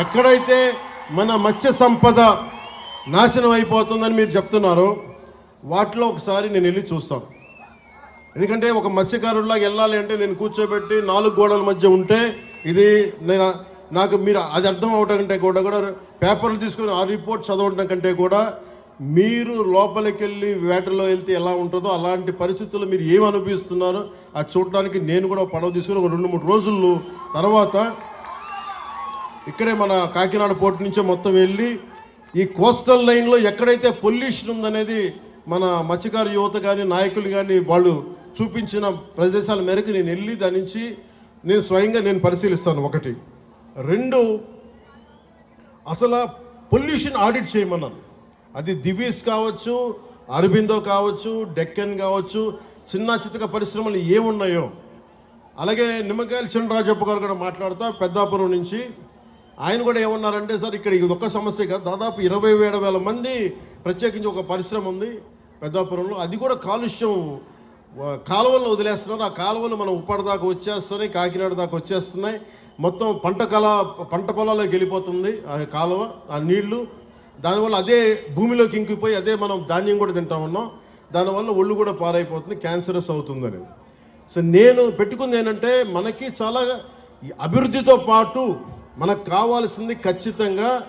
ఎక్కడైతే మన మత్స్య సంపద నాశనం అయిపోతుందని మీరు చెప్తున్నారో వాటిలో ఒకసారి నేను వెళ్ళి చూస్తాను. ఎందుకంటే ఒక మత్స్యకారుడిలాగా వెళ్ళాలి అంటే నేను కూర్చోబెట్టి నాలుగు గోడల మధ్య ఉంటే ఇది నేను నాకు మీరు అది అర్థం అవటం కంటే కూడా కూడా పేపర్లు తీసుకొని ఆ రిపోర్ట్ చదవడం కంటే కూడా మీరు లోపలికి వెళ్ళి వేటలో వెళ్తే ఎలా ఉంటుందో అలాంటి పరిస్థితుల్లో మీరు ఏమనిపిస్తున్నారో అనుభవిస్తున్నారో అది చూడడానికి నేను కూడా పడవ తీసుకుని ఒక రెండు మూడు రోజులు తర్వాత ఇక్కడే మన కాకినాడ పోర్టు నుంచే మొత్తం వెళ్ళి ఈ కోస్టల్ లైన్లో ఎక్కడైతే పొల్యూషన్ ఉందనేది మన మత్స్యకారు యువత కానీ నాయకులు కానీ వాళ్ళు చూపించిన ప్రదేశాల మేరకు నేను వెళ్ళి దాని నుంచి నేను స్వయంగా నేను పరిశీలిస్తాను ఒకటి. రెండు అసలు పొల్యూషన్ ఆడిట్ చేయమన్నాను. అది దివీస్ కావచ్చు అరబిందో కావచ్చు డెక్కన్ కావచ్చు చిన్న చితక పరిశ్రమలు ఏమున్నాయో. అలాగే నిమ్మకాయల చిన్నరాజప్ప గారు కూడా మాట్లాడుతా పెద్దాపురం నుంచి ఆయన కూడా ఏమన్నారంటే సార్ ఇక్కడ ఇది ఒక్క సమస్య కాదు. దాదాపు ఇరవై ఏడు వేల మంది ప్రత్యేకించి ఒక పరిశ్రమ ఉంది పెద్దాపురంలో. అది కూడా కాలుష్యం కాలువల్లో వదిలేస్తున్నారు. ఆ కాలువలు మనం ఉప్పాడ దాకా వచ్చేస్తున్నాయి కాకినాడ దాకా వచ్చేస్తున్నాయి. మొత్తం పంట కళ పంట పొలాల్లోకి వెళ్ళిపోతుంది ఆ కాలువ ఆ నీళ్ళు. దానివల్ల అదే భూమిలోకి ఇంకిపోయి అదే మనం ధాన్యం కూడా తింటా ఉన్నాం. దానివల్ల ఒళ్ళు కూడా పారైపోతుంది క్యాన్సరస్ అవుతుందని. సో నేను పెట్టుకుంది ఏంటంటే మనకి చాలా ఈ అభివృద్ధితో పాటు మనకు కావాల్సింది ఖచ్చితంగా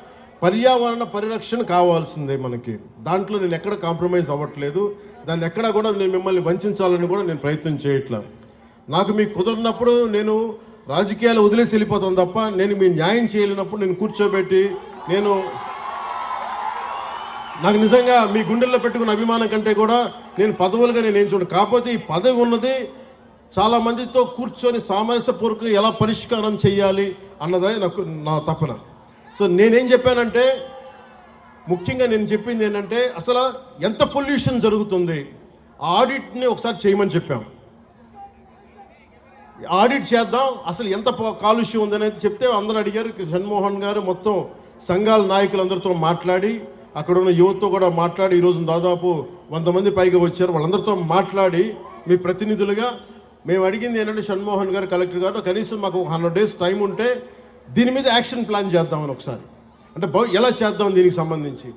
పర్యావరణ పరిరక్షణ కావాల్సిందే మనకి. దాంట్లో నేను ఎక్కడ కాంప్రమైజ్ అవ్వట్లేదు. దాన్ని ఎక్కడ కూడా నేను మిమ్మల్ని వంచాలని కూడా నేను ప్రయత్నం చేయట్లా. నాకు మీకు కుదరినప్పుడు నేను రాజకీయాలు వదిలేసి వెళ్ళిపోతాను తప్ప నేను మీ న్యాయం చేయలేనప్పుడు నేను కూర్చోబెట్టి నేను నాకు నిజంగా మీ గుండెల్లో పెట్టుకున్న అభిమానం కంటే కూడా నేను పదవులుగా నేను ఏం చూడండి కాకపోతే ఈ పదవి ఉన్నది చాలా మందితో కూర్చొని సామరస్యపూర్వకంగా ఎలా పరిష్కారం చేయాలి అన్నదే నాకు నా తపన. సో నేనేం చెప్పానంటే ముఖ్యంగా నేను చెప్పింది ఏంటంటే అసలు ఎంత పొల్యూషన్ జరుగుతుంది ఆడిట్ని ఒకసారి చేయమని చెప్పాం. ఆడిట్ చేద్దాం అసలు ఎంత కాలుష్యం ఉందనేది చెప్తే అందరూ అడిగారు జన్మోహన్ గారు మొత్తం సంఘాల నాయకులందరితో మాట్లాడి అక్కడ ఉన్న యువతతో కూడా మాట్లాడి ఈరోజు దాదాపు వంద మంది పైగా వచ్చారు వాళ్ళందరితో మాట్లాడి మీ ప్రతినిధులుగా మేము అడిగింది ఏంటంటే షణ్మోహన్ గారు కలెక్టర్ గారు కనీసం మాకు హండ్రెడ్ డేస్ టైం ఉంటే దీని మీద యాక్షన్ ప్లాన్ చేద్దామని ఒకసారి. అంటే ఎలా చేద్దాం దీనికి సంబంధించి?